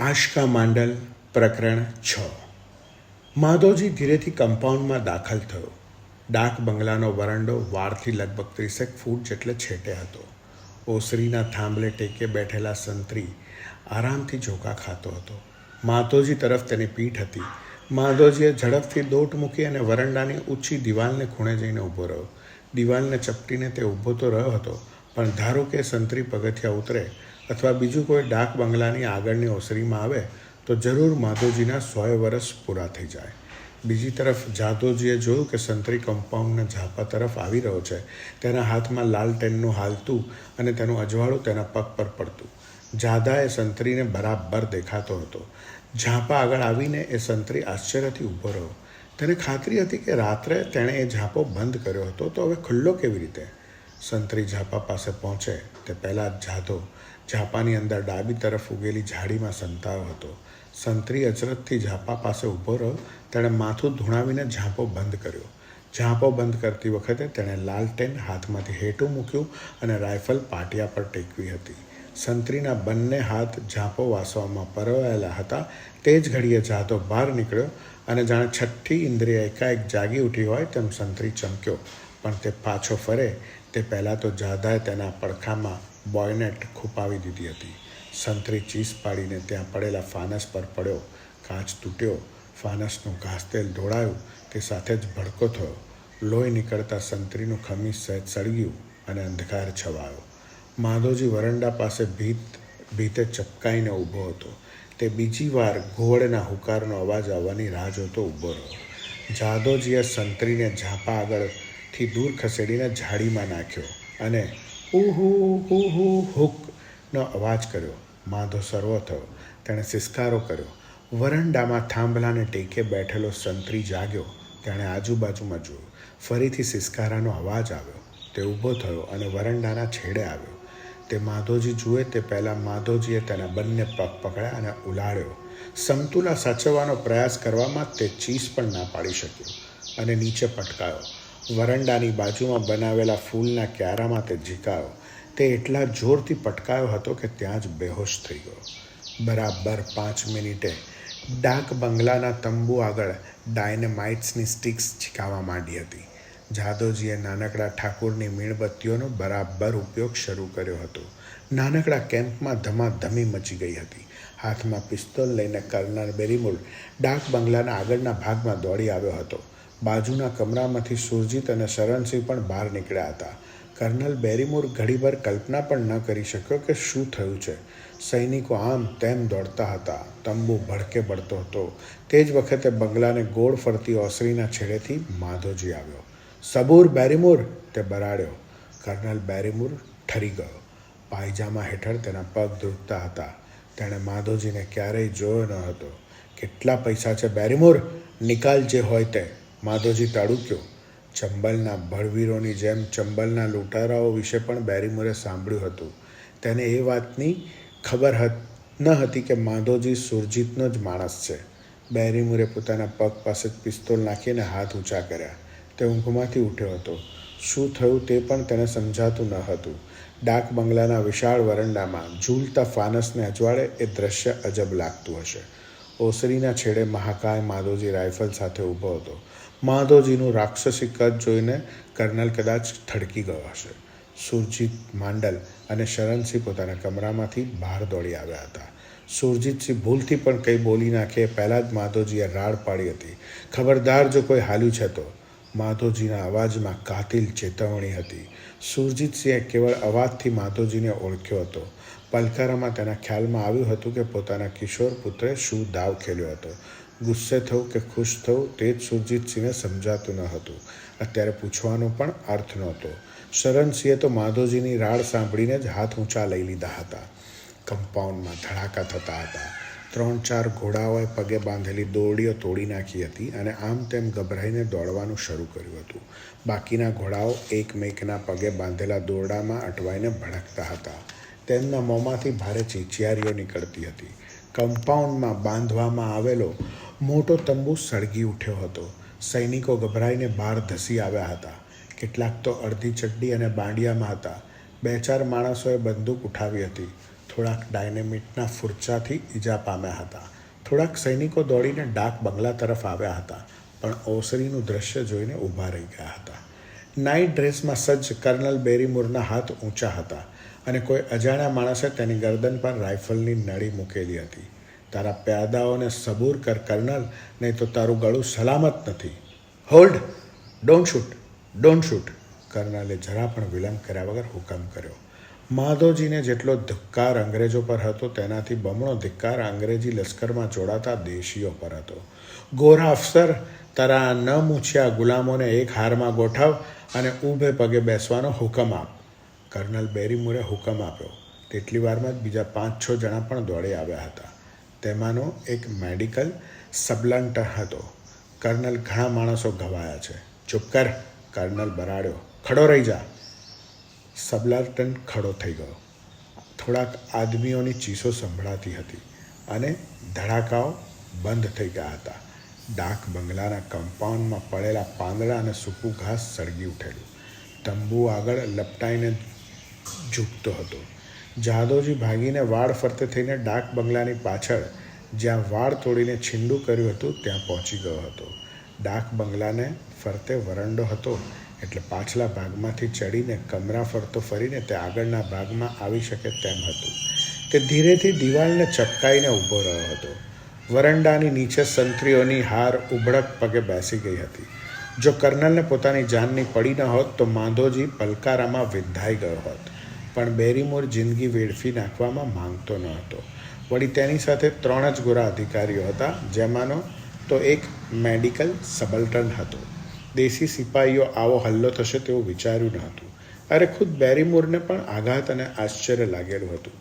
આશકા માંડલ, પ્રકરણ છ. માધવજી ધીરેથી કમ્પાઉન્ડમાં દાખલ થયો. ડાક બંગલાનો વરંડો વારથી લગભગ ત્રીસેક ફૂટ જેટલે છેટે હતો. ઓસરીના થાંભલે ટેકે બેઠેલા સંતરી આરામથી ઝોકા ખાતો હતો. માધવજી તરફ તેની પીઠ હતી. માધવજીએ ઝડપથી દોટ મૂકી અને વરંડાની ઊંચી દિવાલને ખૂણે જઈને ઊભો રહ્યો. દિવાલને ચપટીને તે ઊભો તો રહ્યો હતો, પણ ધારો કે સંતરી પગથિયા ઉતરે અથવા બીજું કોઈ ડાક બંગલાની આગળની ઓસરીમાં આવે, તો જરૂર માધવજીના સોએ વર્ષ પૂરા થઈ જાય. બીજી તરફ જાદવજીએ જોયું કે સંતરી કમ્પાઉન્ડના ઝાપા તરફ આવી રહ્યો છે. તેના હાથમાં લાલ ટેનનું હાલતું અને તેનું અજવાળું તેના પગ પર પડતું. જાદાએ સંતરીને બરાબર દેખાતો હતો. ઝાપા આગળ આવીને એ સંતરી આશ્ચર્યથી ઊભો રહ્યો. તેને ખાતરી હતી કે રાત્રે તેણે એ ઝાપો બંધ કર્યો હતો, તો હવે ખુલ્લો કેવી રીતે? સંતરી ઝાપા પાસે પહોંચે તે પહેલાં જાધો ઝાપાની અંદર ડાબી તરફ ઉગેલી ઝાડીમાં સંતાયો હતો. સંતરી અચરતથી ઝાપા પાસે ઊભો રહ્યો, તેણે માથું ધૂણાવીને ઝાંપો બંધ કર્યો. ઝાંપો બંધ કરતી વખતે તેણે લાલટેન હાથમાંથી હેઠું મૂક્યું અને રાઇફલ પાટિયા પર ટેકવી હતી. સંતરીના બંને હાથ ઝાંપો વાસવામાં પરવાયેલા હતા. તે જ ઘડીએ જાતો બહાર નીકળ્યો અને જાણે છઠ્ઠી ઇન્દ્રિય એકાએક જાગી ઉઠી હોય તેમ સંતરી ચમક્યો. પણ તે પાછો ફરે, તે પહેલાં તો જાદાએ તેના પડખામાં બોયનેટ ખૂપાવી દીધી હતી. સંતરી ચીસ પાડીને ત્યાં પડેલા ફાનસ પર પડ્યો. કાચ તૂટ્યો. ફાનસનું ઘાસતેલ ઢોળાયું. તે સાથે જ ભડકો થયો. લોહી નીકળતા સંતરીનું ખમીસ સહેજ સળગ્યું અને અંધકાર છવાયો. માધવજી વરંડા પાસે ભીત, ભીતે ચપકાઈને ઊભો હતો. તે બીજી વાર ઘોવડના હુકારનો અવાજ આવવાની રાહ જોતો ઊભો રહ્યો. જાદોજીએ સંતરીને ઝાપા આગળથી દૂર ખસેડીને ઝાડીમાં નાખ્યો અને ઉહુ હુ હુ હુકનો અવાજ કર્યો. માધો સર્વો થયો. તેણે સિસકારો કર્યો. વરંડામાં થાંભલાને ટેકે બેઠેલો સંતરી જાગ્યો. તેણે આજુબાજુમાં જોયું. ફરીથી સિસકારાનો અવાજ આવ્યો. તે ઊભો થયો અને વરંડાના છેડે આવ્યો. તે માધોજી જુએ તે પહેલાં માધોજીએ તેના બંને પગ પકડ્યા અને ઉલાળ્યો. સમતુલા સાચવવાનો પ્રયાસ કરવામાં તે ચીસ પણ ના પાડી શક્યો અને નીચે પટકાયો. વરંડાની બાજુમાં બનાવેલા ફૂલના ક્યારામાં તે ઝીકાયો. તે એટલા જોરથી પટકાયો હતો કે ત્યાં જ બેહોશ થઈ ગયો. બરાબર પાંચ મિનિટે ડાક બંગલાના તંબુ આગળ ડાયનેમાઇટ્સની સ્ટિક્સ છીકાવા માંડી હતી. જાદવજીએ નાનકડા ઠાકુરની મીણબત્તીઓનો બરાબર ઉપયોગ શરૂ કર્યો હતો. નાનકડા કેમ્પમાં ધમાધમી મચી ગઈ હતી. હાથમાં પિસ્તોલ લઈને કર્નલ બેરીમુલ ડાક બંગલાના આગળના ભાગમાં દોડી આવ્યો હતો. બાજુના કમરામાંથી સુરજીત અને શરણસિંહ પણ બહાર નીકળ્યા હતા. કર્નલ બેરીમોર ઘડીભર કલ્પના પણ ન કરી શક્યો કે શું થયું છે. સૈનિકો આમ તેમ દોડતા હતા. તંબુ ભડકે બળતો હતો. તે જ વખતે બંગલાને ગોળ ફરતી ઓસરીના છેડેથી માધોજી આવ્યો. સબૂર બેરીમોર! તે બરાડ્યો. કર્નલ બેરીમોર ઠરી ગયો. પાયજામા હેઠળ તેના પગ ધ્રુજતા હતા. તેણે માધોજીને ક્યારેય જોયો ન હતો. કેટલા પૈસા છે બેરીમોર? નિકાલ જે હોય તે. માધોજી તાડુક્યો, ચંબલના ભળવીરોની જેમ ચંબલના લૂંટારાઓ વિશે પણ બેરીમોરે સાંભળ્યું હતું. તેને એ વાતની ખબર ન હતી કે માધોજી સુરજીતનો જ માણસ છે. બેરીમુરે પોતાના પગ પાસે પિસ્તોલ નાખીને હાથ ઊંચા કર્યા. તે ઊંઘમાંથી ઉઠ્યો હતો. શું થયું તે પણ તેને સમજાતું ન હતું. ડાક બંગલાના વિશાળ વરંડામાં ઝૂલતા ફાનસને અજવાળે એ દ્રશ્ય અજબ લાગતું હશે. ઓસરીના છેડે મહાકાય માધોજી રાઇફલ સાથે ઊભો હતો. માધોજીનું રાક્ષસી કદ જોઈને કર્નલ કદાચ થડકી ગયો હશે. સુરજીત માંડલ અને શરણસિંહ પોતાના કમરામાંથી બહાર દોડી આવ્યા હતા. સુરજીતસિંહ ભૂલથી પણ કંઈ બોલી નાખે પહેલાં જ માધોજીએ રાડ પાડી હતી. ખબરદાર જો કોઈ હાલ્યું છે તો? માધોજીના અવાજમાં કાતિલ ચેતવણી હતી. સુરજીતસિંહે કેવળ અવાજથી માધોજીને ઓળખ્યો હતો. પલકારામાં તેના ખ્યાલમાં આવ્યું હતું કે પોતાના કિશોર પુત્રે શું દાવ ખેલ્યો હતો. ગુસ્સે થવું કે ખુશ થવું તે જ સુરજીતસિંહને સમજાતું ન હતું. અત્યારે પૂછવાનો પણ અર્થ નહોતો. શરણસિંહે તો માધોજીની રાડ સાંભળીને જ હાથ ઊંચા લઈ લીધા હતા. કમ્પાઉન્ડમાં ધડાકા થતા હતા. ત્રણ ચાર ઘોડાઓએ પગે બાંધેલી દોરડીઓ તોડી નાખી હતી અને આમ તેમ ગભરાઈને દોડવાનું શરૂ કર્યું હતું. બાકીના ઘોડાઓ એકમેકના પગે બાંધેલા દોરડામાં અટવાઈને ભડકતા હતા. તેમના મોંમાંથી ભારે ચીચિયારીઓ નીકળતી હતી. કમ્પાઉન્ડમાં બાંધવામાં આવેલો મોટો તંબુ સળગી ઉઠ્યો હતો. સૈનિકો ગભરાઈને બહાર ધસી આવ્યા હતા. કેટલાક તો અડધી ચડ્ડી અને બાંડિયામાં હતા. બે ચાર માણસોએ બંદૂક ઉઠાવી હતી. થોડાક ડાયનેમિટના ફૂરચાથી ઈજા પામ્યા હતા. થોડાક સૈનિકો દોડીને ડાક બંગલા તરફ આવ્યા હતા, પણ ઓસરીનું દ્રશ્ય જોઈને ઊભા રહી ગયા હતા. નાઇટ ડ્રેસમાં સજ્જ કર્નલ બેરીમૂરના હાથ ઊંચા હતા. અને કોઈ અજાણ્યા માણસે તેની ગરદન પર રાઇફલની નળી મૂકેલી હતી. તારા પ્યાદાઓને સબૂર કર, કર્નલ, નહીં તો તારું ગળું સલામત નથી. Hold don't shoot don't shoot કર્નલે જરા પણ વિલંબ કર્યા વગર હુકમ કર્યો. માધવજીને જેટલો ધિક્કાર અંગ્રેજો પર હતો, તેનાથી બમણો ધિક્કાર અંગ્રેજી લશ્કરમાં જોડાતા દેશીઓ પર હતો. ગોરા અફસર, તારા ન મૂછ્યા ગુલામોને એક હારમાં ગોઠવ અને ઊભે પગે બેસવાનો હુકમ આપ. કર્નલ બેરીમુરે હુકમ આપ્યો. તેટલી વારમાં જ બીજા પાંચ છ જણા પણ દોડી આવ્યા હતા. તેમાંનો એક મેડિકલ સબલન્ટર હતો. કર્નલ ઘણા માણસો ઘવાયા છે. ચૂપ કર, કર્નલ બરાડ્યો. ખડો રહી જા. સબલાર્ટન ખડો થઈ ગયો. થોડાક આદમીઓની ચીસો સંભળાતી હતી અને ધડાકાઓ બંધ થઈ ગયા હતા. ડાક બંગલાના કમ્પાઉન્ડમાં પડેલા પાંદડા અને સૂકું ઘાસ સળગી ઉઠેલું. તંબુ આગળ લપટાઈને ઝૂકતો હતો. જાદવજી ભાગીને વાડ ફરતે થઈને ડાક બંગલાની પાછળ, જ્યાં વાડ તોડીને છીંડું કર્યું હતું, ત્યાં પહોંચી ગયો હતો. ડાક બંગલાને ફરતે વરંડો હતો, એટલે પાછલા ભાગમાંથી ચડીને કમરા ફરતો ફરીને તે આગળના ભાગમાં આવી શકે તેમ હતું. તે ધીરેથી દિવાલને ચપકાઈને ઊભો રહ્યો હતો. વરંડાની નીચે સંત્રીઓની હાર ઉભડક પગે બેસી ગઈ હતી. જો કર્નલને પોતાની જાનની પડી ન હોત, તો માંધોજી પલકારામાં વિંધાઈ ગયો હોત. પણ બેરીમોર જિંદગી વેડફી નાખવામાં માંગતો ન હતો. વળી તેની સાથે ત્રણ જ ગોરા અધિકારીઓ હતા, જેમાંનો તો એક મેડિકલ સબલ્ટન હતો. દેશી સિપાહીઓ આવો હલ્લો થશે તેવું વિચાર્યું ન હતું. અરે ખુદ બેરીમોરને પણ આઘાત અને આશ્ચર્ય લાગેલું હતું.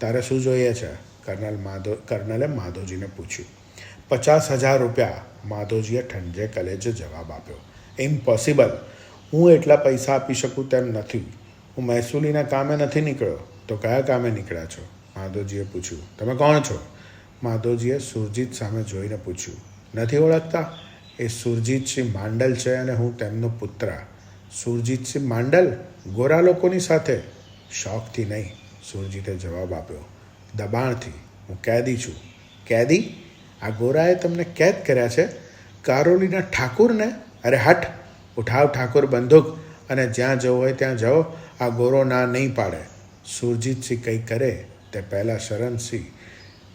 તારે શું જોઈએ છે? કર્નલ માધો, કર્નલે માધોજીને પૂછ્યું. પચાસ હજાર રૂપિયા, માધોજીએ ઠંડે કલેજે જવાબ આપ્યો. ઇમ્પોસિબલ. હું એટલા પૈસા આપી શકું તેમ નથી. હું મહેસૂલીના કામે નથી નીકળ્યો, તો કયા કામે નીકળ્યા છો? માધોજીએ પૂછ્યું. તમે કોણ છો? માધોજીએ સુરજીત સામે જોઈને પૂછ્યું. નથી ઓળખતા? એ સુરજીતસિંહ માંડલ છે અને હું તેમનો પુત્ર. સુરજીતસિંહ માંડલ ગોરા લોકોની સાથે? શોખથી નહીં, સુરજીતે જવાબ આપ્યો. દબાણથી. હું કેદી છું. કેદી? આ ગોરાએ તમને કેદ કર્યા છે? કારોલીના ઠાકુરને? અરે હઠ, ઉઠાવ ઠાકુર બંદૂક અને જ્યાં જવું હોય ત્યાં જાઓ. આ ગોરો ના નહીં પાડે. સુરજીતસિંહ કંઈ કરે તે પહેલાં શરણસિંહ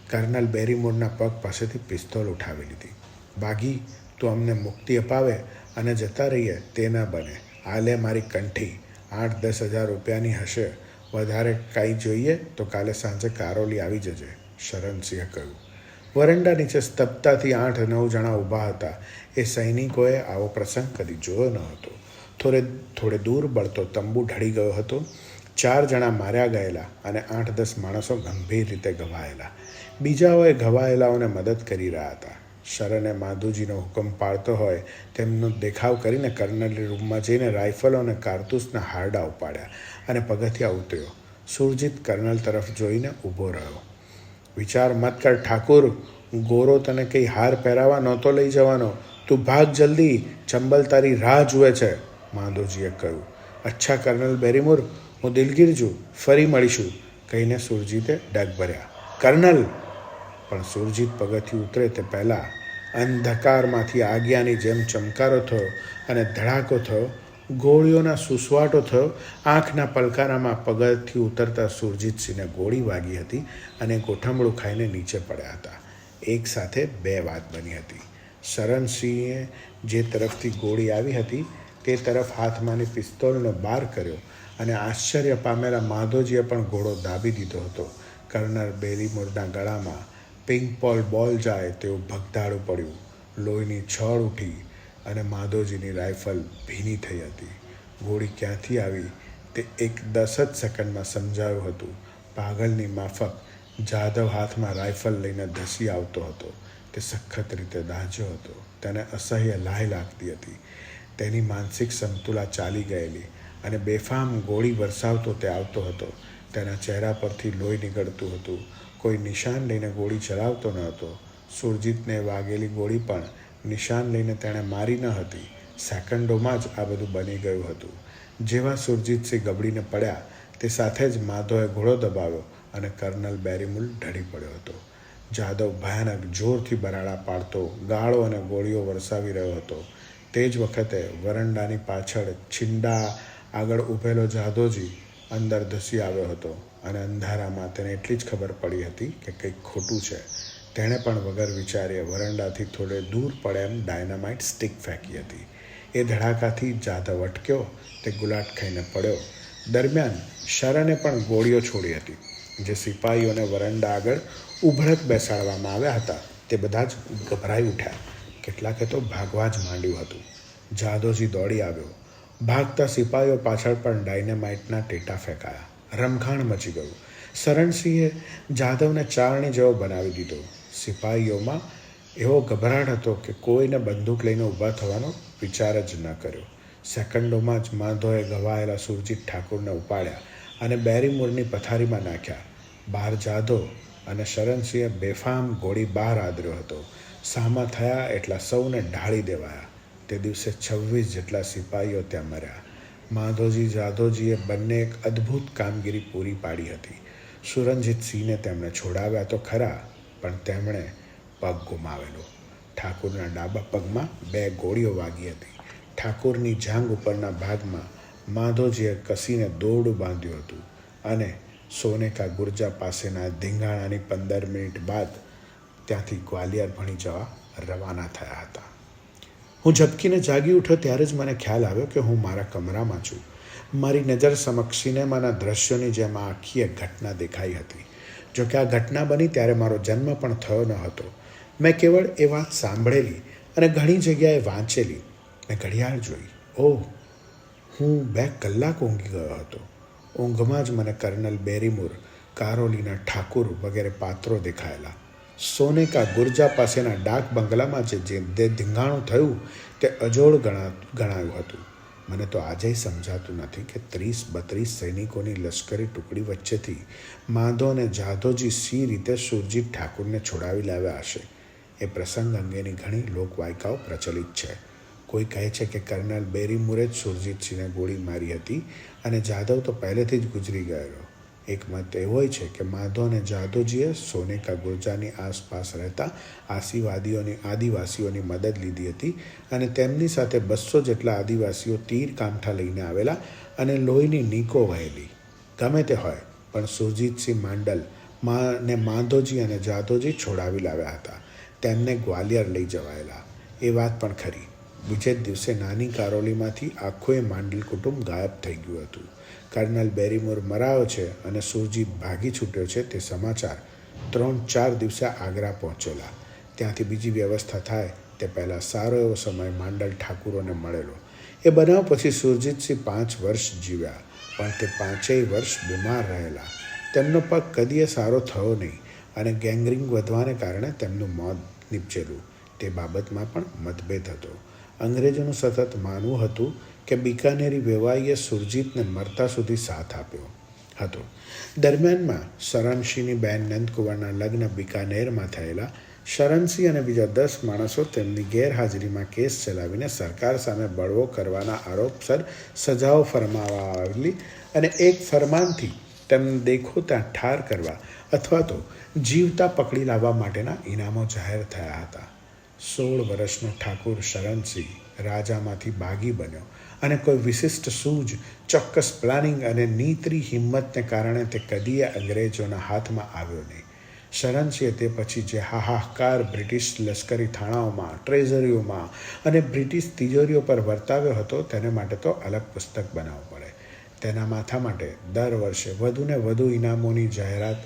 કર્નલ બેરીમોરના પગ પાસેથી પિસ્તોલ ઉઠાવી લીધી. ભાગી તું અમને મુક્તિ અપાવે અને જતા રહીએ તે ના બને. આ લે મારી કંઠી. આઠ દસ હજાર રૂપિયાની હશે. વધારે કાંઈ જોઈએ તો કાલે સાંજે કારોલી આવી જજે શરણસિંહે કહ્યું. વરંડા નીચે સ્તબ્ધતાથી આઠ નવ જણા ઊભા હતા. એ સૈનિકોએ આવો પ્રસંગ કદી જોયો ન હતો. થોડે થોડે દૂર બળતો તંબુ ઢળી ગયો હતો. ચાર જણા માર્યા ગયેલા અને આઠ દસ માણસો ગંભીર રીતે ઘવાયેલા બીજાઓએ ઘવાયેલાઓને મદદ કરી રહ્યા હતા. શરણે માધુજીનો હુકમ પાળતો હોય તેમનો દેખાવ કરીને કર્નલની રૂમમાં જઈને રાઇફલો અને કારતૂસના હારડા ઉપાડ્યા અને પગથિયા ઉતર્યો. સુરજીત કર્નલ તરફ જોઈને ઊભો રહ્યો. વિચાર મત કર ઠાકુર ગોરો તને કંઈ હાર પહેરાવા નહોતો લઈ જવાનો. તું ભાગ જલ્દી, ચંબલ તારી રાહ જુએ છે. માધોજીએ કહ્યું, અચ્છા, કર્નલ બેરીમુર, હું દિલગીર છું, ફરી મળીશું, કહીને સુરજીતે ડગ ભર્યા. કર્નલ! પણ સુરજીત પગથી ઉતરે તે પહેલાં અંધકારમાંથી આજ્ઞાની જેમ ચમકારો થયો અને ધડાકો થયો, ગોળીઓના સુસવાટો થયો, આંખના પલકારામાં પગથી ઉતરતા સુરજીતસિંહને ગોળી વાગી હતી અને ગોઠમડું ખાઈને નીચે પડ્યા હતા. એક સાથે બે વાત બની હતી. શરણસિંહે જે તરફથી ગોળી આવી હતી તે તરફ હાથમાંની પિસ્તોલનો બાર કર્યો અને આશ્ચર્ય પામેલા માધોજીએ પણ ઘોડો દાબી દીધો હતો. કર્નર બેરીમોરના ગળામાં પિંક પોલ બોલ જાય તેવું ભગદાડું પડ્યું. લોહીની છળ ઉઠી અને માધોજીની રાઇફલ ભીની થઈ હતી. ગોળી ક્યાંથી આવી તે એક દસ જ સેકન્ડમાં સમજાયું હતું. પાગલની માફક જાદવ હાથમાં રાઇફલ લઈને ધસી આવતો હતો. તે સખત રીતે દાઝ્યો હતો. તેને અસહ્ય લાહ લાગતી હતી. તેની માનસિક સમતુલા ચાલી ગયેલી અને બેફામ ગોળી વરસાવતો તે આવતો હતો. તેના ચહેરા પરથી લોહી નીકળતું હતું. કોઈ નિશાન લઈને ગોળી ચલાવતો ન હતો. સુરજીતને વાગેલી ગોળી પણ નિશાન લઈને તેણે મારી ન હતી. સેકન્ડોમાં જ આ બધું બની ગયું હતું. જેવા સુરજીતસિંહ ગબડીને પડ્યા, તે સાથે જ માધોએ ઘોડો દબાવ્યો અને કર્નલ બેરીમુલ ઢળી પડ્યો હતો. જાદવ ભયાનક જોરથી બરાડા પાડતો, ગાળો અને ગોળીઓ વરસાવી રહ્યો હતો. તે જ વખતે વરંડાની પાછળ છિંડા આગળ ઊભેલો જાદોજી અંદર ધસી આવ્યો હતો અને અંધારામાં તેને એટલી જ ખબર પડી હતી કે કંઈક ખોટું છે. તેણે પણ વગર વિચાર્યે વરંડાથી થોડે દૂર પડે એમ ડાયનામાઇટ સ્ટિક ફેંકી હતી. એ ધડાકાથી જાધવ અટક્યો તે ગુલાટ ખાઈને પડ્યો. દરમિયાન શરણે પણ ગોળીઓ છોડી હતી. જે સિપાહીઓને વરંડા આગળ ઉભળક બેસાડવામાં આવ્યા હતા, તે બધા જ ગભરાઈ ઉઠ્યા. કેટલાકે તો ભાગવા જ માંડ્યું હતું. જાદોજી દોડી આવ્યો. ભાગતા સિપાહીઓ પાછળ પણ ડાયનેમાઇટના ટેટા ફેંકાયા. રમખાણ મચી ગયું. શરણસિંહે જાદવને ચારણી જેવો બનાવી દીધો. સિપાહીઓમાં એવો ગભરાટ હતો કે કોઈને બંદૂક લઈને ઊભા થવાનો વિચાર જ ન કર્યો. સેકન્ડોમાં જ માધોએ ઘવાયેલા સુરજીત ઠાકુરને ઉપાડ્યા અને બેરીમૂરની પથારીમાં નાખ્યા. બહાર જાધો અને શરણસિંહે બેફામ ગોળી બહાર આદર્યો હતો. સામા થયા એટલા સૌને ઢાળી દેવાયા. તે દિવસે છવ્વીસ જેટલા સિપાહીઓ ત્યાં મર્યા. માધોજી જાધવજીએ બંને એક અદ્ભુત કામગીરી પૂરી પાડી હતી. સુરંજીતસિંહને તેમણે છોડાવ્યા તો ખરા, પણ તેમણે પગ ગુમાવેલો. ઠાકુરના ડાબા પગમાં બે ગોળીઓ વાગી હતી. ઠાકુરની જાંગ ઉપરના ભાગમાં માધોજીએ કસીને દોરડું બાંધ્યું હતું અને સોનેકા ગુર્જા પાસેના ધીંગાણાની પંદર મિનિટ બાદ ત્યાંથી ગ્વાલિયર ભણી જવા રવાના થયા હતા. હું ઝબકીને જાગી ઉઠ્યો ત્યારે જ મને ખ્યાલ આવ્યો કે હું મારા કમરામાં છું. મારી નજર સમક્ષ સિનેમાના દ્રશ્યોની જેમ આ આખી એક ઘટના દેખાઈ હતી. જો કે આ ઘટના બની ત્યારે મારો જન્મ પણ થયો ન હતો. મેં કેવળ એ વાત સાંભળેલી અને ઘણી જગ્યાએ વાંચેલી. મેં ઘડિયાળ જોઈ. ઓહ, હું બે કલાક ઊંઘી ગયો હતો. ઊંઘમાં જ મને કર્નલ બેરીમુર, કારોલીના ઠાકુર વગેરે પાત્રો દેખાયેલા. સોનેકા ગુર્જા પાસેના ડાક બંગલામાં જે જે ધીંગાણું થયું તે અજોડ ગણા, ગણાયું હતું. મને તો આજે સમજાતું નથી કે ત્રીસ બત્રીસ સૈનિકોની લશ્કરી ટુકડી વચ્ચેથી માધો અને જાધવજી સી રીતે સુરજીત ઠાકુરને છોડાવી લાવ્યા હશે. એ પ્રસંગ અંગેની ઘણી લોકવાયકાઓ પ્રચલિત છે. કોઈ કહે છે કે કર્નલ બેરીમુરે જ સુરજીતસિંહને ગોળી મારી હતી અને જાધવ તો પહેલેથી જ ગુજરી ગયેલો. એક મત હોય છે કે માધો અને જાદવજીએ સોનેકા ગુર્જાની આસપાસ રહેતા આશીવાદીઓની આદિવાસીઓની મદદ લીધી હતી અને તેમની સાથે બસો જેટલા આદિવાસીઓ તીર કાંઠા લઈને આવેલા અને લોહીની નીકો વહેલી. ગમે તે હોય, પણ સુરજીતસિંહ માંડલ માને માધોજી અને જાદવજી છોડાવી લાવ્યા હતા. તેમને ગ્વાલિયર લઈ જવાયેલા. એ વાત પણ ખરી. બીજે જ દિવસે નાની કારોલીમાંથી આખું એ માંડલ કુટુંબ ગાયબ થઈ ગયું હતું. કર્નલ બેરીમોર મરાયો છે અને સુરજીત ભાગી છૂટ્યો છે તે સમાચાર ત્રણ ચાર દિવસે આગ્રા પહોંચેલા. ત્યાંથી બીજી વ્યવસ્થા થાય તે પહેલાં સારો એવો સમય માંડલ ઠાકુરોને મળેલો. એ બનાવ પછી સુરજીતસિંહ પાંચ વર્ષ જીવ્યા, પણ તે પાંચેય વર્ષ બીમાર રહેલા. તેમનો પગ કદીએ સારો થયો નહીં અને ગેંગરિંગ વધવાને કારણે તેમનું મોત નીપજેલું. તે બાબતમાં પણ મતભેદ હતો. અંગ્રેજોનું સતત માનવું હતું કે બિકાનેરી વેવાઈએ સુરજીતને મરતા સુધી સાથ આપ્યો હતો. દરમિયાનમાં શરણસિંહની બેન નંદકુંવરના લગ્ન બિકાનેરમાં થયેલા. શરણસિંહ અને બીજા દસ માણસો તેમની ગેરહાજરીમાં કેસ ચલાવીને સરકાર સામે બળવો કરવાના આરોપસર સજાઓ ફરમાવવા આવેલી અને એક ફરમાનથી તેમને દેખો ત્યાં ઠાર કરવા અથવા તો જીવતા પકડી લાવવા માટેના ઇનામો જાહેર થયા હતા. સોળ વર્ષનો ઠાકુર શરણસિંહ રાજામાંથી બાગી બન્યો અને કોઈ વિશિષ્ટ સૂઝ, ચોક્કસ પ્લાનિંગ અને નીતરી હિંમતને કારણે તે કદીએ અંગ્રેજોના હાથમાં આવ્યો નહીં. શરણસિંહે તે પછી જે હાહાકાર બ્રિટિશ લશ્કરી થાણાઓમાં, ટ્રેઝરીઓમાં અને બ્રિટિશ તિજોરીઓ પર વર્તાવ્યો હતો તેને માટે તો અલગ પુસ્તક બનાવવું પડે. તેના માથા માટે દર વર્ષે વધુને વધુ ઇનામોની જાહેરાત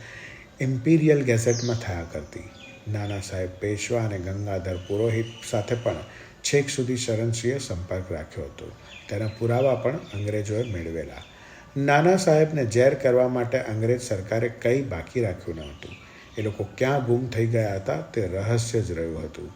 ઇમ્પિરિયલ ગેઝેટમાં થયા કરતી. નાના સાહેબ પેશવા અને ગંગાધર પુરોહિત સાથે પણ છેક સુધી શરણસિંહે સંપર્ક રાખ્યો હતો. તેના પુરાવા પણ અંગ્રેજોએ મેળવેલા. નાના સાહેબને ઝેર કરવા માટે અંગ્રેજ સરકારે કંઈ બાકી રાખ્યું ન હતું. એ લોકો ક્યાં ગુમ થઈ ગયા હતા તે રહસ્ય જ રહ્યું હતું.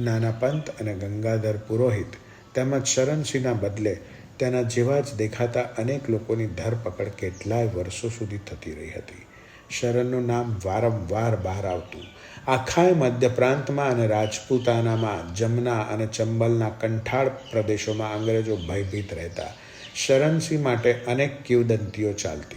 નાના પંત અને ગંગાધર પુરોહિત તેમજ શરણસિંહના બદલે તેના જેવા જ દેખાતા અનેક લોકોની ધરપકડ કેટલાય વર્ષો સુધી થતી રહી હતી. શરણનું નામ વારંવાર બહાર આવતું. આખાય મધ્ય પ્રાંતમાં અને રાજપૂતાનામાં, જમના અને ચંબલના કંઠાળ પ્રદેશોમાં અંગ્રેજો ભયભીત રહેતા. શરણસિંહ માટે અનેક કિવદંતીઓ ચાલતી.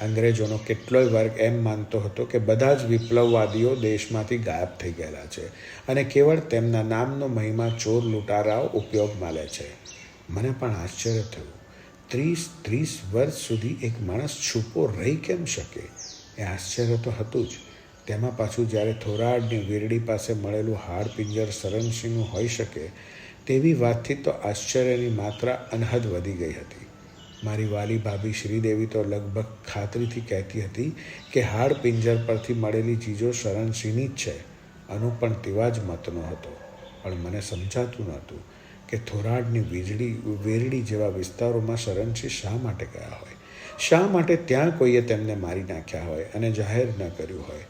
અંગ્રેજોનો કેટલોય વર્ગ એમ માનતો હતો કે બધા જ વિપ્લવવાદીઓ દેશમાંથી ગાયબ થઈ ગયેલા છે અને કેવળ તેમના નામનો મહિમા ચોર લૂંટારાઓ ઉપયોગમાં લે છે. મને પણ આશ્ચર્ય થયું. ત્રીસ ત્રીસ વર્ષ સુધી એક માણસ છૂપો રહી કેમ શકે? એ આશ્ચર્ય તો હતું જ. તેમાં પાછું જ્યારે થોરાડની વીરડી પાસે મળેલું હાડ પિંજર સરનસિંહનું હોઈ શકે, તેવી વાતથી તો આશ્ચર્યની માત્રા અનહદ વધી ગઈ હતી. મારી વાલી ભાભી શ્રીદેવી તો લગભગ ખાતરીથી કહેતી હતી કે હાડ પિંજર પરથી મળેલી ચીજો શરણસિંહની જ છે. અનુ પણ તેવા જ મતનો હતો પણ મને સમજાતું નહોતું કે થોરાડની વીજળી, વેરડી જેવા વિસ્તારોમાં શરણસિંહ શા માટે ગયા હોય? શા માટે ત્યાં કોઈએ તેમને મારી નાખ્યા હોય અને જાહેર ન કર્યું હોય?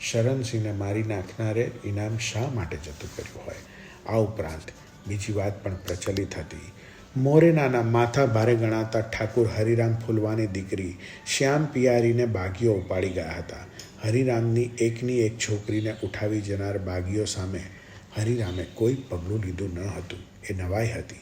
શરણસિંહને મારી નાખનારે ઇનામ શા માટે જતું કર્યું હોય? આ ઉપરાંત બીજી વાત પણ પ્રચલિત હતી. મોરેનાના માથા ભારે ગણાતા ઠાકુર હરિરામ ફૂલવાની દીકરી શ્યામ પિયારીને બાગીઓ ઉપાડી ગયા હતા. હરિરામની એકની એક છોકરીને ઉઠાવી જનાર બાગીઓ સામે હરિરામે કોઈ પગલું લીધું ન હતું. એ નવાઈ હતી.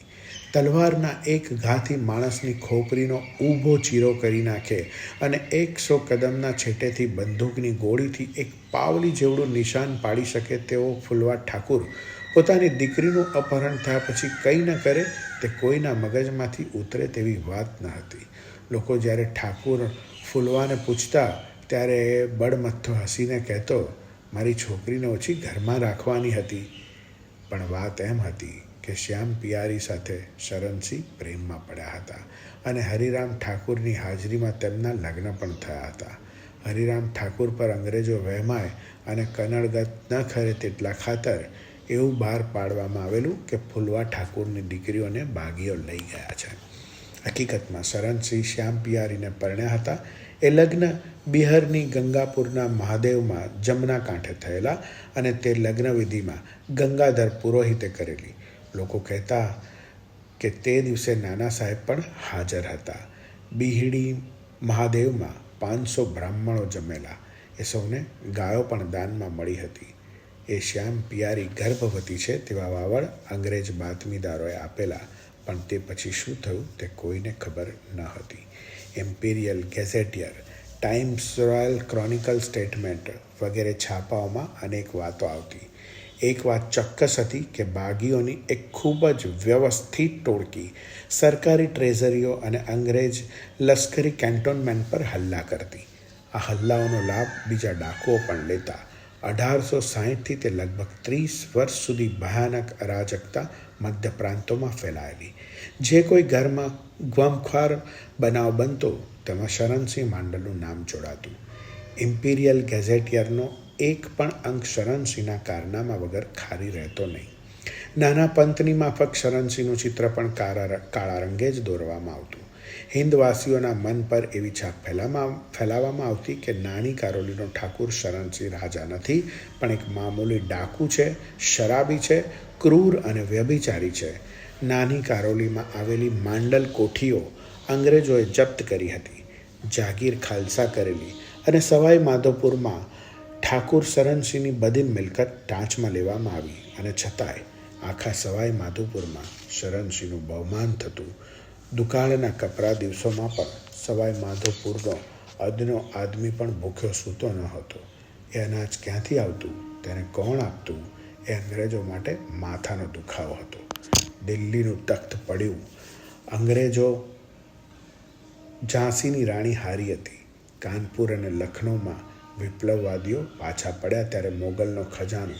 તલવારના એક ઘાથી માણસની ખોપરીનો ઊભો ચીરો કરી નાખે અને એકસો કદમના છેટેથી બંદૂકની ગોળીથી એક પાવલી જેવડું નિશાન પાડી શકે તેવો ફુલવા ઠાકુર પોતાની દીકરીનું અપહરણ થયા પછી કંઈ ન કરે તે કોઈના મગજમાંથી ઉતરે તેવી વાત ન હતી. લોકો જ્યારે ઠાકુર ફૂલવાને પૂછતા ત્યારે બળમથ્થો હસીને કહેતો, મારી છોકરીને ઓછી ઘરમાં રાખવાની હતી. પણ વાત એમ હતી કે શ્યામ પિયારી સાથે શરણસિંહ પ્રેમમાં પડ્યા હતા અને હરિરામ ઠાકુરની હાજરીમાં તેમના લગ્ન પણ થયા હતા. હરિરામ ઠાકુર પર અંગ્રેજો વહેમાય અને કનડગત ન ખરે તેટલા ખાતર એવું બહાર પાડવામાં આવેલું કે ફુલવા ઠાકુરની દીકરીઓને બાગીઓ લઈ ગયા છે. હકીકતમાં શરણસિંહ શ્યામ પિયારીને પરણ્યા હતા એ લગ્ન બિહારની ગંગાપુરના મહાદેવમાં જમના કાંઠે થયેલા અને તે લગ્નવિધિમાં ગંગાધર પુરોહિતે કરેલી. લોકો કહેતા કે તે દિવસે નાના સાહેબ પણ હાજર હતા. બિહડી મહાદેવમાં પાંચસો બ્રાહ્મણો જમેલા. એ સૌને ગાયો પણ દાનમાં મળી હતી. એ શ્યામ પિયારી ગર્ભવતી છે તેવા વાવડ અંગ્રેજ બાતમીદારોએ આપેલા, પણ તે પછી શું થયું તે કોઈને ખબર ન હતી. Imperial Gazetteer Times Royal Chronicle statement વગેરે છાપાઓમાં અનેક વાતો આવતી. એક વાત ચોક્કસ હતી કે બાગીઓની એક ખૂબ જ વ્યવસ્થિત ટોળકી સરકારી ટ્રેઝરીઓ અને અંગ્રેજ લશ્કરી કેન્ટોનમેન્ટ પર હલ્લા કરતી. આ હલ્લાઓનો લાભ બીજા ડાકુઓ પણ લેતા. અઢારસો સાહીઠથી તે લગભગ ત્રીસ વર્ષ સુધી ભયાનક અરાજકતા મધ્ય પ્રાંતોમાં ફેલાયેલી. જે કોઈ ઘરમાં ગ્વમખ્વાર બનાવ બનતો તેમાં શરણસિંહ માંડલનું નામ જોડાતું. ઇમ્પિરિયલ ગેઝેટિયરનો એક પણ અંક શરણસિંહના કારનામા વગર ખારી રહેતો નહીં. નાના પંથની માફક શરણસિંહનું ચિત્ર પણ કાળા રંગે જ દોરવામાં આવતું. હિન્દવાસીઓના મન પર એવી છાપ ફેલામાં, ફેલાવવામાં આવતી કે નાની કારોલીનો ઠાકુર શરણસિંહ રાજા નથી, પણ એક મામૂલી ડાકુ છે, શરાબી છે, ક્રૂર અને વ્યભિચારી છે. નાની કારોલીમાં આવેલી માંડલ કોઠીઓ અંગ્રેજોએ જપ્ત કરી હતી. જાગીર ખાલસા કરેલી અને સવાઈ માધોપુરમાં ઠાકુર શરણસિંહની બધી મિલકત ટાંચમાં લેવામાં આવી અને છતાંય આખા સવાઈ માધોપુરમાં શરણસિંહનું બહુમાન થતું. દુકાળના કપરા દિવસોમાં પણ સવાઈ માધોપુરનો અદનો આદમી પણ ભૂખ્યો સૂતો ન હતો. એ અનાજ ક્યાંથી આવતું? તેને કોણ આપતું? એ અંગ્રેજો માટે માથાનો દુખાવો હતો. દિલ્હીનું તખ્ત પડ્યું. અંગ્રેજો ઝાંસીની રાણી હારી હતી. કાનપુર અને લખનૌમાં વિપ્લવવાદીઓ પાછા પડ્યા ત્યારે મોગલનો ખજાનો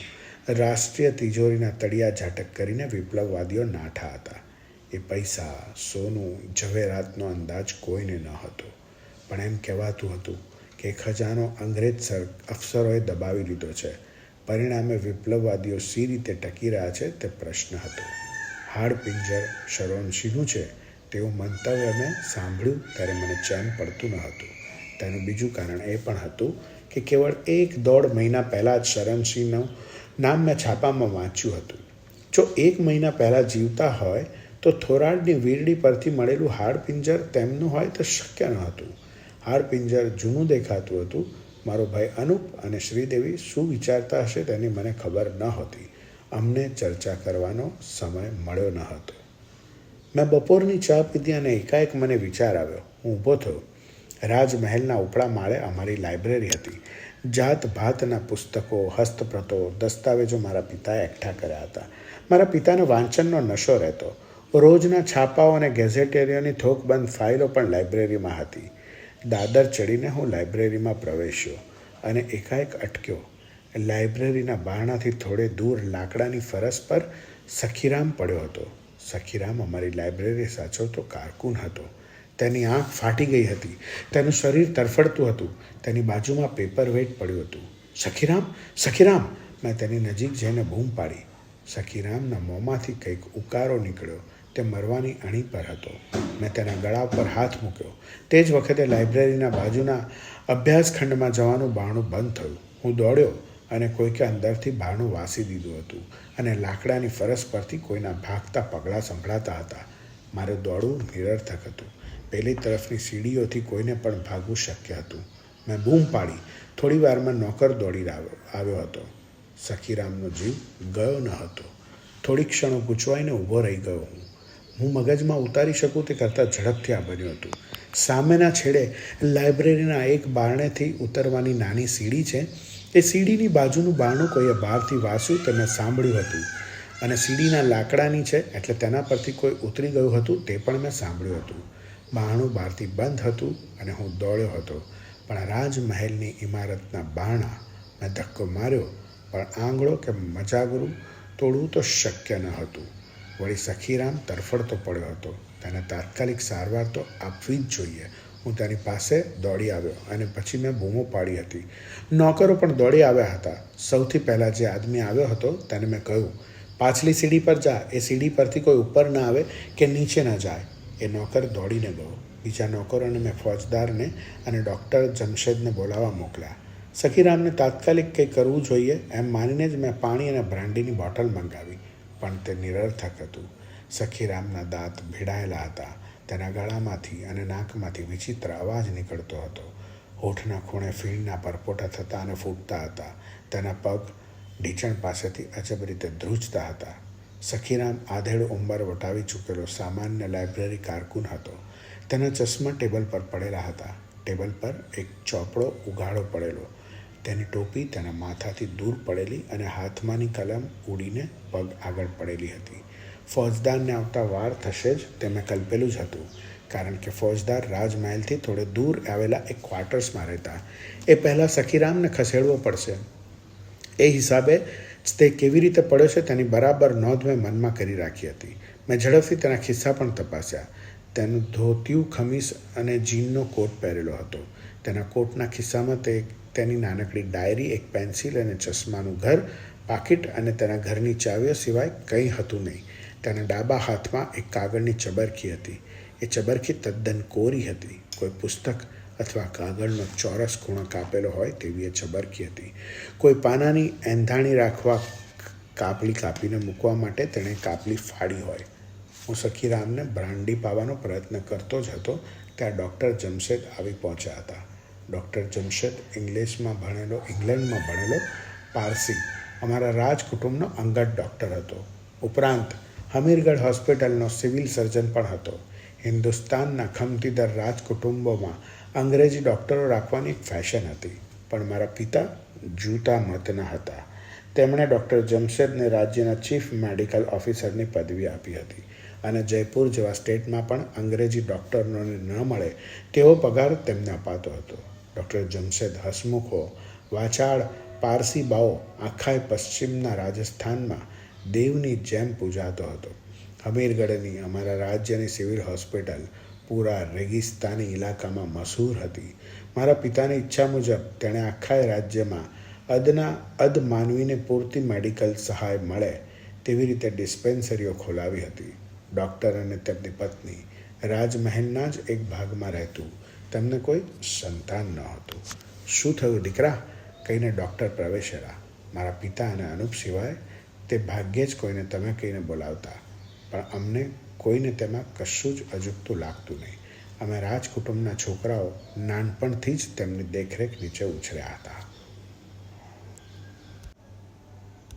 રાષ્ટ્રીય તિજોરીના તળિયા ઝાટક કરીને વિપ્લવવાદીઓ નાઠા હતા. એ પૈસા, સોનું, ઝવેરાતનો અંદાજ કોઈને ન હતો. પણ એમ કહેવાતું હતું કે ખજાનો અંગ્રેજ સર, અફસરોએ દબાવી લીધો છે. પરિણામે વિપ્લવવાદીઓ સી રીતે ટકી રહ્યા છે તે પ્રશ્ન હતો. હાડ પિંજર શરોનસિંહનું છે? તેવું મંતવ્ય મેં સાંભળ્યું ત્યારે મને ચેન પડતું ન હતું. તેનું બીજું કારણ એ પણ હતું કે કેવળ એક દોઢ મહિના પહેલાં જ શરણસિંહનું નામ મેં છાપામાં વાંચ્યું હતું. જો એક મહિના પહેલાં જીવતા હોય, તો થોરાડની વીરડી પરથી મળેલું હાડપિંજર તેમનું હોય તો શક્ય ન હતું. હાડપિંજર જૂનું દેખાતું હતું. મારો ભાઈ અનુપ અને શ્રીદેવી શું વિચારતા હશે તેની મને ખબર ન હતી. અમને ચર્ચા કરવાનો સમય મળ્યો ન હતો. મેં બપોરની ચા પીધી અને એકાએક મને વિચાર આવ્યો. હું ઊભો થયો. રાજમહેલના ઉપલા માળે અમારી લાઇબ્રેરી હતી. જાત ભાતના પુસ્તકો, હસ્તપ્રતો, દસ્તાવેજો મારા પિતાએ એકઠા કર્યા હતા. મારા પિતાને વાંચનનો નશો રહેતો. રોજના છાપાઓ અને ગેઝેટેરિયોની થોકબંધ ફાઇલો પણ લાઇબ્રેરીમાં હતી. દાદર ચડીને હું લાઇબ્રેરીમાં પ્રવેશ્યો અને એકાએક અટક્યો. લાઇબ્રેરીના બારણાથી થોડે દૂર લાકડાની ફરસ પર સખીરામ પડ્યો હતો. સખીરામ અમારી લાઇબ્રેરી સાચવતો કારકુન હતો. તેની આંખ ફાટી ગઈ હતી. તેનું શરીર તરફડતું હતું. તેની બાજુમાં પેપર વેટ પડ્યું હતું. સખીરામ સખીરામ, મેં તેની નજીક જઈને બૂમ પાડી. સખીરામના મોંમાંથી કંઈક ઉકારો નીકળ્યો. તે મરવાની અણી પર હતો. મેં તેના ગળા પર હાથ મૂક્યો. તે જ વખતે લાઇબ્રેરીના બાજુના અભ્યાસખંડમાં જવાનું બારણું બંધ થયું. હું દોડ્યો અને કોઈકે અંદરથી બારણું વાસી દીધું હતું અને લાકડાની ફરસ પરથી કોઈના ભાગતા પગલાં સંભળાતા હતા. મારે દોડવું નિરર્થક હતું. પેલી તરફની સીડીઓથી કોઈને પણ ભાગવું શક્ય હતું. મેં બૂમ પાડી. થોડી વારમાં નોકર દોડી આવ્યો હતો. સખીરામનો જીવ ગયો ન હતો. થોડી ક્ષણો ગૂંચવાઈને ઊભો રહી ગયો હું. હું મગજમાં ઉતારી શકું તે કરતાં ઝડપથી આ બન્યું હતું. સામેના છેડે લાઇબ્રેરીના એક બારણેથી ઉતરવાની નાની સીડી છે. એ સીડીની બાજુનું બારણું કોઈએ બહારથી વાસ્યું તે મેં સાંભળ્યું હતું. અને સીડીના લાકડાની છે, એટલે તેના પરથી કોઈ ઉતરી ગયું હતું તે પણ મેં સાંભળ્યું હતું. બારણું બહારથી બંધ હતું અને હું દોડ્યો હતો. પણ રાજમહેલની ઇમારતના બારણા મેં ધક્કો માર્યો, પણ આંગળો કે મજાગરું તોડવું તો શક્ય ન હતું. વળી સખીરામ તરફડતો પડ્યો હતો. તેને તાત્કાલિક સારવાર તો આપવી જ જોઈએ. હું તેની પાસે દોડી આવ્યો અને પછી મેં બૂમો પાડી હતી. નોકરો પણ દોડી આવ્યા હતા. સૌથી પહેલાં જે આદમી આવ્યો હતો તેને મેં કહ્યું, પાછલી સીડી પર જા. એ સીડી પરથી કોઈ ઉપર ના આવે કે નીચે ના જાય. એ નોકર દોડીને ગયો. બીજા નોકરોને મેં ફોજદારને અને ડૉક્ટર જમશેદને બોલાવવા મોકલ્યા. સખીરામને તાત્કાલિક કંઈ કરવું જોઈએ એમ માનીને જ મેં પાણી અને બ્રાન્ડીની બોટલ મંગાવી, પણ તે નિરર્થક હતું. સખીરામના દાંત ભીડાયેલા હતા. તેના ગળામાંથી અને નાકમાંથી વિચિત્ર અવાજ નીકળતો હતો. હોઠના ખૂણે ફીણના પરપોટા થતા અને ફૂટતા હતા. તેના પગ ઢીચણ પાસેથી અજબ રીતે ધ્રુજતા હતા. સખીરામ આધેડ ઉંમર વટાવી ચૂકેલો સામાન્ય લાઇબ્રેરી કારકુન હતો. તેના ચશ્મા ટેબલ પર પડેલા હતા. ટેબલ પર એક ચોપડો ઉઘાડો પડેલો. તેની ટોપી તેના માથાથી દૂર પડેલી અને હાથમાંની કલમ ઉડીને પગ આગળ પડેલી હતી. ફોજદારને આવતા વાર થશે જ તે મેં કલ્પેલું જ હતું, કારણ કે ફોજદાર રાજમહેલથી થોડે દૂર આવેલા એક ક્વાર્ટર્સમાં રહેતા. એ પહેલાં સખીરામને ખસેડવો પડશે. એ હિસાબે તે કેવી રીતે પડ્યો છે તેની બરાબર નોંધ મેં મનમાં કરી રાખી હતી. મેં ઝડપથી તેના ખિસ્સા પણ તપાસ્યા. તેનું ધોતિયું ખમીસ અને જીનનો કોટ પહેરેલો હતો. તેના કોટના ખિસ્સામાં તે તેની નાનકડી ડાયરી, એક પેન્સિલ અને ચશ્માનું ઘર, પાકીટ અને તેના ઘરની ચાવીઓ સિવાય કંઈ હતું નહીં. તેના ડાબા હાથમાં એક કાગળની ચબરખી હતી. એ ચબરખી તદ્દન કોરી હતી. કોઈ પુસ્તક અથવા કાગળનો ચોરસ ખૂણો કાપેલો હોય તેવી એ છબરકી હતી. કોઈ પાનાની એંધાણી રાખવા કાપલી કાપીને મૂકવા માટે તેણે કાપલી ફાડી હોય. હું સખીરામને બ્રાન્ડી પાવાનો પ્રયત્ન કરતો જ હતો. ત્યાં ડૉક્ટર જમશેદ આવી પહોંચ્યા હતા. ડૉક્ટર જમશેદ ઇંગ્લિશમાં ભણેલો, ઇંગ્લેન્ડમાં ભણેલો પારસી, અમારા રાજકુટુંબનો અંગત ડૉક્ટર હતો. ઉપરાંત હમીરગઢ હોસ્પિટલનો સિવિલ સર્જન પણ હતો. હિન્દુસ્તાનના ખમતીદર રાજકુટુંબોમાં અંગ્રેજી ડૉક્ટરો રાખવાની ફેશન હતી. પણ મારા પિતા જૂતા મતના હતા. તેમણે ડૉક્ટર જમશેદને રાજ્યના ચીફ મેડિકલ ઓફિસરની પદવી આપી હતી અને જયપુર જેવા સ્ટેટમાં પણ અંગ્રેજી ડૉક્ટરોને ન મળે તેવો પગાર તેમને અપાતો હતો. ડૉક્ટર જમશેદ હસમુખો વાચાળ પારસી બાઓ આખાય પશ્ચિમના રાજસ્થાનમાં દેવની જેમ પૂજાતો હતો. હમીરગઢની અમારા રાજ્યની સિવિલ હોસ્પિટલ પૂરા રેગિસ્તાની ઇલાકામાં મશહૂર હતી. મારા પિતાની ઈચ્છા મુજબ તેણે આખા રાજ્યમાં અદના અદ માનવીને પૂરતી મેડિકલ સહાય મળે તેવી રીતે ડિસ્પેન્સરીઓ ખોલાવી હતી. ડૉક્ટર અને તેમની પત્ની રાજમહેલના જ એક ભાગમાં રહેતું. તેમને કોઈ સંતાન ન હતું. શું થયું દીકરા? કહીને ડૉક્ટર પ્રવેશેલા મારા પિતા અને અનુપ સિવાય તે ભાગ્યે જ કોઈને તમે કહીને બોલાવતા. પણ અમને કોઈને તેમાં કશું જ અજુગતું લાગતું નહીં. અમે રાજકુટુંબના છોકરાઓ નાનપણથી જ તેમની દેખરેખ નીચે ઉછર્યા હતા.